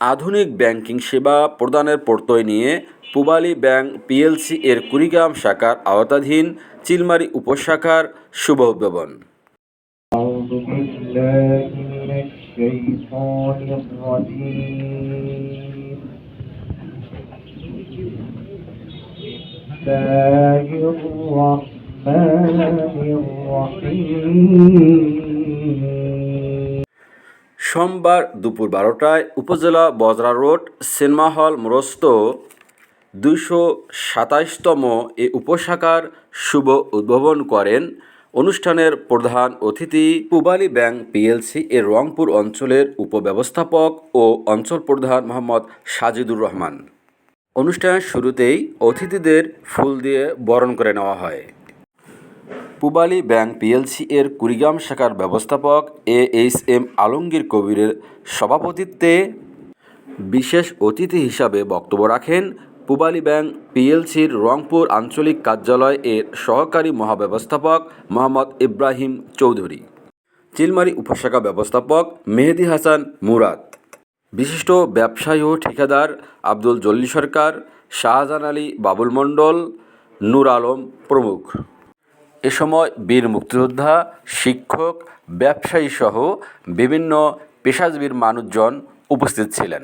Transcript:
আধুনিক ব্যাংকিং সেবা প্রদানের প্রত্যয় নিয়ে পূবালী ব্যাংক পিএলসি এর কুড়িগ্রাম শাখার আওতাধীন চিলমারী উপশাখার শুভ উদ্ভাবন أعوذ بالله من الشيطان الرجيم بسم الله الرحمن الرحيم সোমবার দুপুর বারোটায় উপজেলা বজরা রোড সিনেমা হল মোরস্ত দুইশো সাতাশতম এ উপশাখার শুভ উদ্বোধন করেন। অনুষ্ঠানের প্রধান অতিথি পূবালী ব্যাংক পিএলসি এর রংপুর অঞ্চলের উপব্যবস্থাপক ও অঞ্চল প্রধান মোহাম্মদ সাজিদুর রহমান। অনুষ্ঠানের শুরুতেই অতিথিদের ফুল দিয়ে বরণ করে নেওয়া হয়। পূবালী ব্যাংক পিএলসি এর কুড়িগ্রাম শাখার ব্যবস্থাপক এ এইচ এম আলমগীর কবিরের সভাপতিত্বে বিশেষ অতিথি হিসাবে বক্তব্য রাখেন পূবালী ব্যাংক পিএলসির রংপুর আঞ্চলিক কার্যালয় এর সহকারী মহাব্যবস্থাপক মোহাম্মদ ইব্রাহিম চৌধুরী, চিলমারি উপশাখা ব্যবস্থাপক মেহেদি হাসান মুরাদ, বিশিষ্ট ব্যবসায়ী ও ঠিকাদার আব্দুল জল্লি সরকার, শাহজাহান আলী বাবুল মণ্ডল, নূর আলম প্রমুখ। এ সময় বীর মুক্তিযোদ্ধা শিক্ষক ব্যবসায়ী সহ বিভিন্ন পেশাজীবীর মানুষজন উপস্থিত ছিলেন।